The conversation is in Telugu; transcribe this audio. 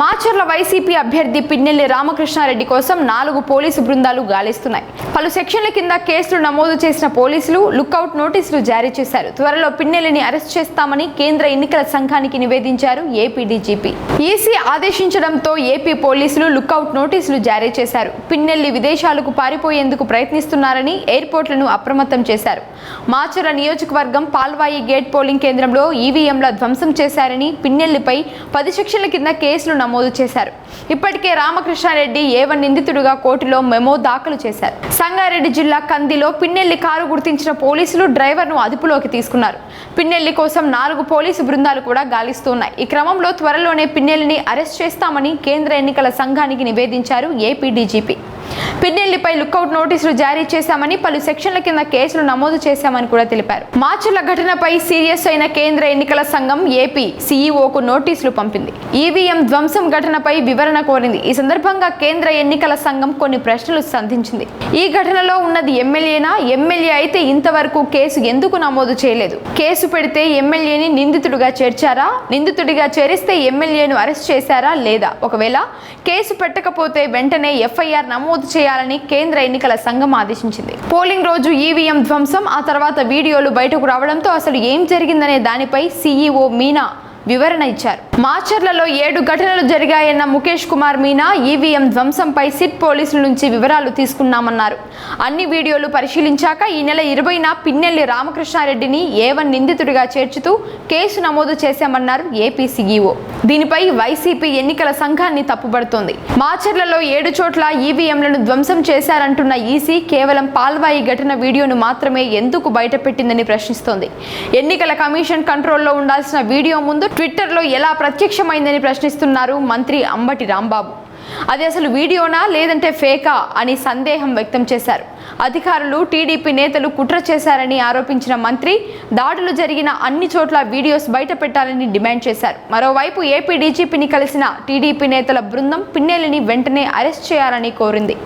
మాచర్ల వైసీపీ అభ్యర్థి పిన్నెల్లి రామకృష్ణారెడ్డి కోసం నాలుగు పోలీసు బృందాలు గాలిస్తున్నాయి. పలు సెక్షన్ల కింద కేసులు నమోదు చేసిన పోలీసులు లుక్అవుట్ నోటీసులు జారీ చేశారు. త్వరలో పిన్నెల్లిని అరెస్ట్ చేస్తామని కేంద్ర ఎన్నికల సంఘానికి నివేదించారు ఏపీ డీజీపీ ఈసీ ఆదేశించడంతో ఏపీ పోలీసులు లుక్అవుట్ నోటీసులు జారీ చేశారు. పిన్నెల్లి విదేశాలకు పారిపోయేందుకు ప్రయత్నిస్తున్నారని ఎయిర్పోర్ట్లను అప్రమత్తం చేశారు. మాచర్ల నియోజకవర్గం పాల్వాయి గేట్ పోలింగ్ కేంద్రంలో ఈవీఎంల ధ్వంసం చేశారని పిన్నెల్లిపై పది సెక్షన్ల కింద కేసులు నమోదు చేశారు. ఇప్పటికే రామకృష్ణారెడ్డి ఏవన్ నిందితుడుగా కోర్టులో మెమో దాఖలు చేశారు. సంగారెడ్డి జిల్లా కందిలో పిన్నెల్లి కారు గుర్తించిన పోలీసులు డ్రైవర్ను అదుపులోకి తీసుకున్నారు. పిన్నెల్లి కోసం నాలుగు పోలీసు బృందాలు కూడా గాలిస్తున్నాయి. ఈ క్రమంలో త్వరలోనే పిన్నెల్లిని అరెస్ట్ చేస్తామని కేంద్ర ఎన్నికల సంఘానికి నివేదించారు ఏపీ డీజీపీ. పిన్నెల్లిపై లుకౌట్ నోటీసులు జారీ చేశామని పలు సెక్షన్ల కింద కేసులు నమోదు చేశామని కూడా తెలిపారు. మార్చిల ఘటనపై సీరియస్ అయిన కేంద్ర ఎన్నికల సంఘం ఏపీ సీఈఓకు నోటీసులు పంపింది. ఈవీఎం ధ్వంసం ఘటనపై వివరణ కోరింది. ఈ సందర్భంగా కేంద్ర ఎన్నికల సంఘం కొన్ని ప్రశ్నలు సంధించింది. ఈ ఘటనలో ఉన్నది ఎమ్మెల్యేనా? ఎమ్మెల్యే అయితే ఇంతవరకు కేసు ఎందుకు నమోదు చేయలేదు? కేసు పెడితే ఎమ్మెల్యేని నిందితుడిగా చేర్చారా? నిందితుడిగా చేరిస్తే ఎమ్మెల్యేను అరెస్ట్ చేశారా లేదా? ఒకవేళ కేసు పెట్టకపోతే వెంటనే ఎఫ్ఐఆర్ నమోదు చేయాలని కేంద్ర ఎన్నికల సంఘం ఆదేశించింది. పోలింగ్ రోజు ఈవీఎం ధ్వంసం ఆ తర్వాత వీడియోలు బయటకు రావడంతో అసలు ఏం జరిగిందనే దానిపై సీఈఓ మీనా వివరణ ఇచ్చారు. మాచర్లలో ఏడు ఘటనలు జరిగాయన్న ముఖేష్ కుమార్ మీనా ఈవీఎం ధ్వంసంపై సిట్ పోలీసుల నుంచి వివరాలు తీసుకున్నామన్నారు. అన్ని వీడియోలు పరిశీలించాక ఈ నెల ఇరవైన పిన్నెల్లి రామకృష్ణారెడ్డిని ఏవన్ నిందితుడిగా చేర్చుతూ కేసు నమోదు చేశామన్నారు ఏపీ సీఈఓ. దీనిపై వైసీపీ ఎన్నికల సంఘాన్ని తప్పుబడుతోంది. మాచర్లలో ఏడు చోట్ల ఈవీఎంలను ధ్వంసం చేశారంటున్న ఈసీ కేవలం పాల్వాయి ఘటన వీడియోను మాత్రమే ఎందుకు బయటపెట్టిందని ప్రశ్నిస్తోంది. ఎన్నికల కమిషన్ కంట్రోల్లో ఉండాల్సిన వీడియో ముందు ట్విట్టర్లో ఎలా ప్రత్యక్షమైందని ప్రశ్నిస్తున్నారు మంత్రి అంబటి రాంబాబు. అది అసలు వీడియోనా లేదంటే ఫేకా అని సందేహం వ్యక్తం చేశారు. అధికారులు టీడీపీ నేతలు కుట్ర చేశారని ఆరోపించిన మంత్రి దాడులు జరిగిన అన్ని చోట్ల వీడియోస్ బయట పెట్టాలని డిమాండ్ చేశారు. మరోవైపు ఏపీ డీజీపీని కలిసిన టీడీపీ నేతల బృందం పిన్నెలిని వెంటనే అరెస్ట్ చేయాలని కోరింది.